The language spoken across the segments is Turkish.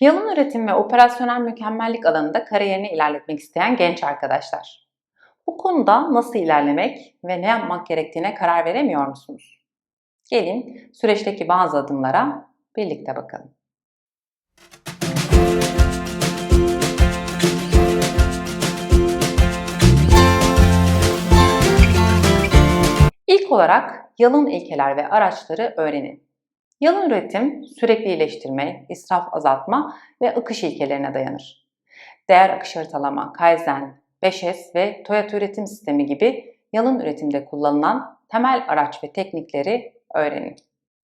Yalın üretim ve operasyonel mükemmellik alanında kariyerini ilerletmek isteyen genç arkadaşlar. Bu konuda nasıl ilerlemek ve ne yapmak gerektiğine karar veremiyor musunuz? Gelin süreçteki bazı adımlara birlikte bakalım. İlk olarak yalın ilkeler ve araçları öğrenin. Yalın üretim, sürekli iyileştirme, israf azaltma ve akış ilkelerine dayanır. Değer akış haritalama, Kaizen, 5S ve Toyota üretim sistemi gibi yalın üretimde kullanılan temel araç ve teknikleri öğrenin.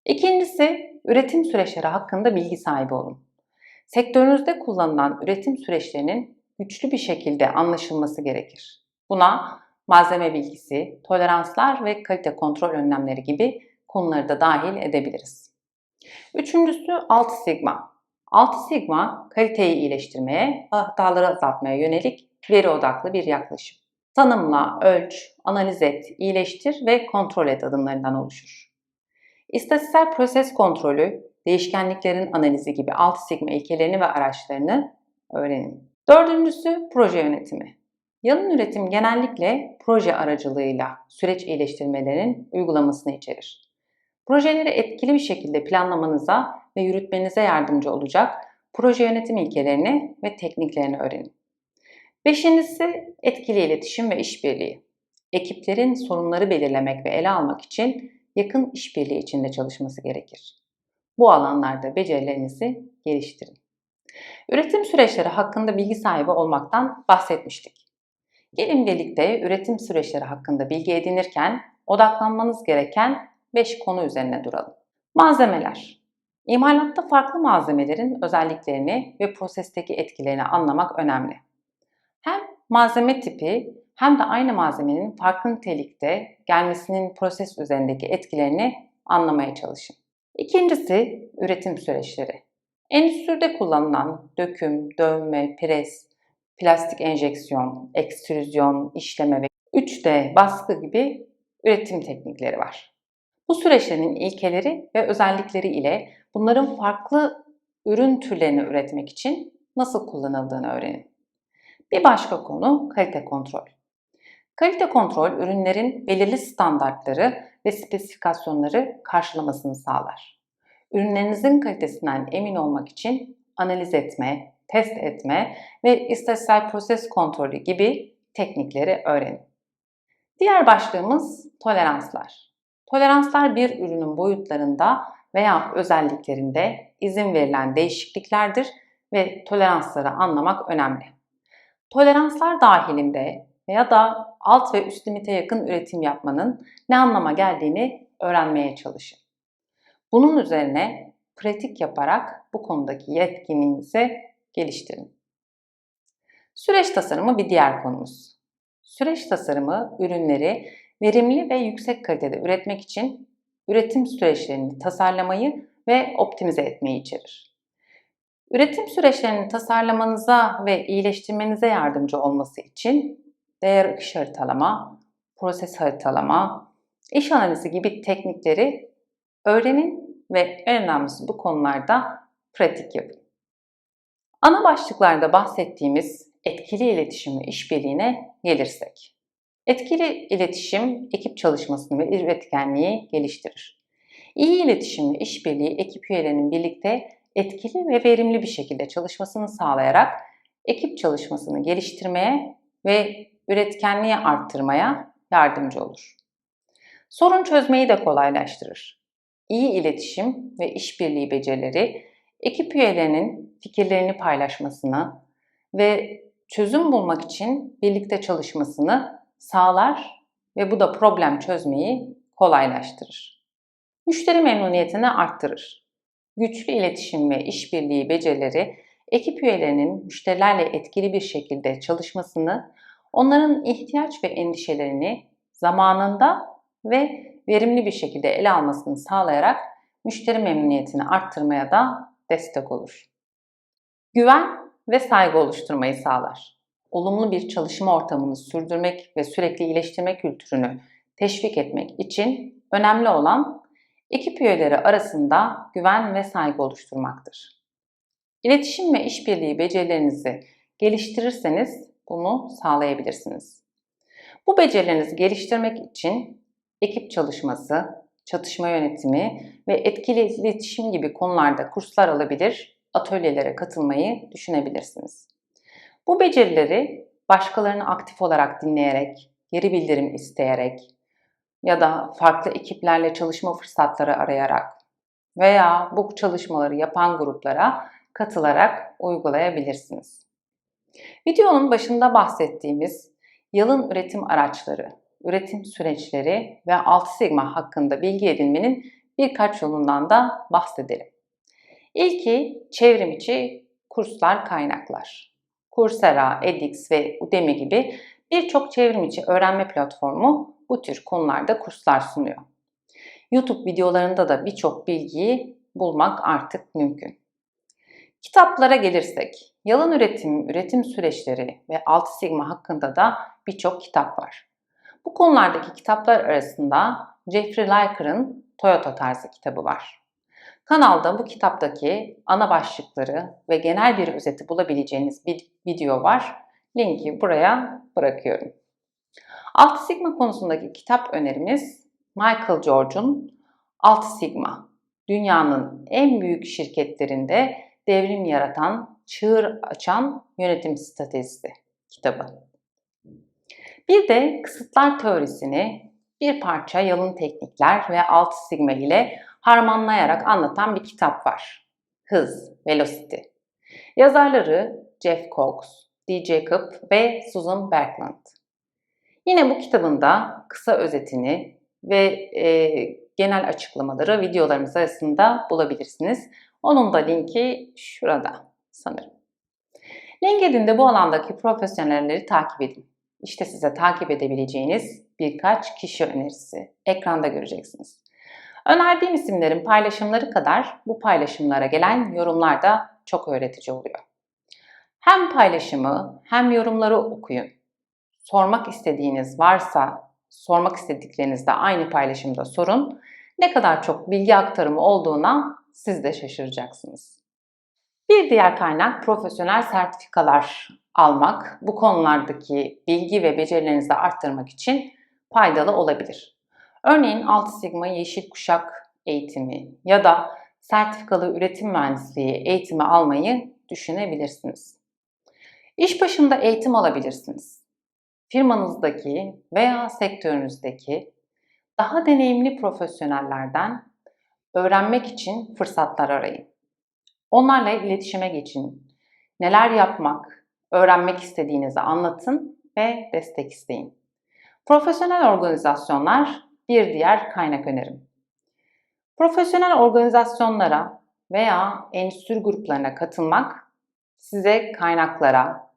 İkincisi, üretim süreçleri hakkında bilgi sahibi olun. Sektörünüzde kullanılan üretim süreçlerinin güçlü bir şekilde anlaşılması gerekir. Buna malzeme bilgisi, toleranslar ve kalite kontrol önlemleri gibi konuları da dahil edebiliriz. Üçüncüsü 6 sigma. 6 sigma kaliteyi iyileştirmeye, hataları azaltmaya yönelik veri odaklı bir yaklaşım. Tanımla, ölç, analiz et, iyileştir ve kontrol et adımlarından oluşur. İstatistiksel proses kontrolü, değişkenliklerin analizi gibi 6 sigma ilkelerini ve araçlarını öğrenin. Dördüncüsü proje yönetimi. Yalın üretim genellikle proje aracılığıyla süreç iyileştirmelerin uygulamasını içerir. Projeleri etkili bir şekilde planlamanıza ve yürütmenize yardımcı olacak proje yönetim ilkelerini ve tekniklerini öğrenin. Beşincisi etkili iletişim ve işbirliği. Ekiplerin sorunları belirlemek ve ele almak için yakın işbirliği içinde çalışması gerekir. Bu alanlarda becerilerinizi geliştirin. Üretim süreçleri hakkında bilgi sahibi olmaktan bahsetmiştik. Gelin birlikte üretim süreçleri hakkında bilgi edinirken odaklanmanız gereken 5 konu üzerine duralım. Malzemeler. İmalatta farklı malzemelerin özelliklerini ve prosesteki etkilerini anlamak önemli. Hem malzeme tipi hem de aynı malzemenin farklı nitelikte gelmesinin proses üzerindeki etkilerini anlamaya çalışın. İkincisi üretim süreçleri. Endüstride kullanılan döküm, dövme, pres, plastik enjeksiyon, ekstrüzyon, işleme ve 3D baskı gibi üretim teknikleri var. Bu süreçlerin ilkeleri ve özellikleri ile bunların farklı ürün türlerini üretmek için nasıl kullanıldığını öğrenin. Bir başka konu kalite kontrol. Kalite kontrol ürünlerin belirli standartları ve spesifikasyonları karşılamasını sağlar. Ürünlerinizin kalitesinden emin olmak için analiz etme, test etme ve istatistiksel proses kontrolü gibi teknikleri öğrenin. Diğer başlığımız toleranslar. Toleranslar bir ürünün boyutlarında veya özelliklerinde izin verilen değişikliklerdir ve toleransları anlamak önemli. Toleranslar dahilinde veya da alt ve üst limite yakın üretim yapmanın ne anlama geldiğini öğrenmeye çalışın. Bunun üzerine pratik yaparak bu konudaki yetkinliğinizi geliştirin. Süreç tasarımı bir diğer konumuz. Süreç tasarımı ürünleri verimli ve yüksek kalitede üretmek için üretim süreçlerini tasarlamayı ve optimize etmeyi içerir. Üretim süreçlerini tasarlamanıza ve iyileştirmenize yardımcı olması için değer akış haritalama, proses haritalama, iş analizi gibi teknikleri öğrenin ve en önemlisi bu konularda pratik yapın. Ana başlıklarda bahsettiğimiz etkili iletişim ve işbirliğine gelirsek. Etkili iletişim ekip çalışmasını ve üretkenliği geliştirir. İyi iletişim ve işbirliği ekip üyelerinin birlikte etkili ve verimli bir şekilde çalışmasını sağlayarak ekip çalışmasını geliştirmeye ve üretkenliği arttırmaya yardımcı olur. Sorun çözmeyi de kolaylaştırır. İyi iletişim ve işbirliği becerileri ekip üyelerinin fikirlerini paylaşmasını ve çözüm bulmak için birlikte çalışmasını sağlar ve bu da problem çözmeyi kolaylaştırır. Müşteri memnuniyetini arttırır. Güçlü iletişim ve işbirliği becerileri ekip üyelerinin müşterilerle etkili bir şekilde çalışmasını, onların ihtiyaç ve endişelerini zamanında ve verimli bir şekilde ele almasını sağlayarak müşteri memnuniyetini arttırmaya da destek olur. Güven ve saygı oluşturmayı sağlar olumlu bir çalışma ortamını sürdürmek ve sürekli iyileştirme kültürünü teşvik etmek için önemli olan ekip üyeleri arasında güven ve saygı oluşturmaktır. İletişim ve işbirliği becerilerinizi geliştirirseniz bunu sağlayabilirsiniz. Bu becerilerinizi geliştirmek için ekip çalışması, çatışma yönetimi ve etkili iletişim gibi konularda kurslar alabilir, atölyelere katılmayı düşünebilirsiniz. Bu becerileri başkalarını aktif olarak dinleyerek, geri bildirim isteyerek ya da farklı ekiplerle çalışma fırsatları arayarak veya bu çalışmaları yapan gruplara katılarak uygulayabilirsiniz. Videonun başında bahsettiğimiz yalın üretim araçları, üretim süreçleri ve 6 sigma hakkında bilgi edinmenin birkaç yolundan da bahsedelim. İlki çevrim içi kurslar kaynaklar. Coursera, edX ve Udemy gibi birçok çevrim içi öğrenme platformu bu tür konularda kurslar sunuyor. YouTube videolarında da birçok bilgiyi bulmak artık mümkün. Kitaplara gelirsek, yalın üretim, üretim süreçleri ve 6 sigma hakkında da birçok kitap var. Bu konulardaki kitaplar arasında Jeffrey Liker'ın Toyota tarzı kitabı var. Kanalda bu kitaptaki ana başlıkları ve genel bir özeti bulabileceğiniz bir video var. Linki buraya bırakıyorum. 6 Sigma konusundaki kitap önerimiz Michael George'un 6 Sigma, dünyanın en büyük şirketlerinde devrim yaratan, çığır açan yönetim stratejisi kitabı. Bir de kısıtlar teorisini bir parça yalın teknikler ve 6 sigma ile harmanlayarak anlatan bir kitap var. Hız, Velocity. Yazarları Jeff Cox, D. Jacob ve Susan Berkland. Yine bu kitabında kısa özetini ve e, genel açıklamaları videolarımız arasında bulabilirsiniz. Onun da linki şurada sanırım. LinkedIn'de bu alandaki profesyonelleri takip edin. İşte size takip edebileceğiniz birkaç kişi önerisi. Ekranda göreceksiniz. Önerdiğim isimlerin paylaşımları kadar bu paylaşımlara gelen yorumlar da çok öğretici oluyor. Hem paylaşımı hem yorumları okuyun. Sormak istediğiniz varsa sormak istediklerinizi de aynı paylaşımda sorun. Ne kadar çok bilgi aktarımı olduğuna siz de şaşıracaksınız. Bir diğer kaynak profesyonel sertifikalar almak, bu konulardaki bilgi ve becerilerinizi arttırmak için faydalı olabilir. Örneğin 6 Sigma Yeşil Kuşak eğitimi ya da sertifikalı üretim mühendisliği eğitimi almayı düşünebilirsiniz. İş başında eğitim alabilirsiniz. Firmanızdaki veya sektörünüzdeki daha deneyimli profesyonellerden öğrenmek için fırsatlar arayın. Onlarla iletişime geçin. Neler yapmak, öğrenmek istediğinizi anlatın ve destek isteyin. Profesyonel organizasyonlar bir diğer kaynak önerim. Profesyonel organizasyonlara veya endüstri gruplarına katılmak size kaynaklara,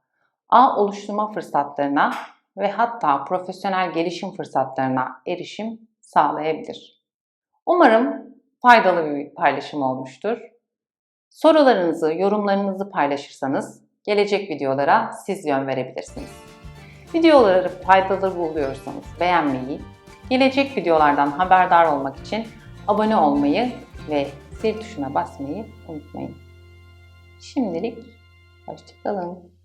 ağ oluşturma fırsatlarına ve hatta profesyonel gelişim fırsatlarına erişim sağlayabilir. Umarım faydalı bir paylaşım olmuştur. Sorularınızı, yorumlarınızı paylaşırsanız gelecek videolara siz yön verebilirsiniz. Videoları faydalı buluyorsanız beğenmeyi, gelecek videolardan haberdar olmak için abone olmayı ve zil tuşuna basmayı unutmayın. Şimdilik hoşçakalın.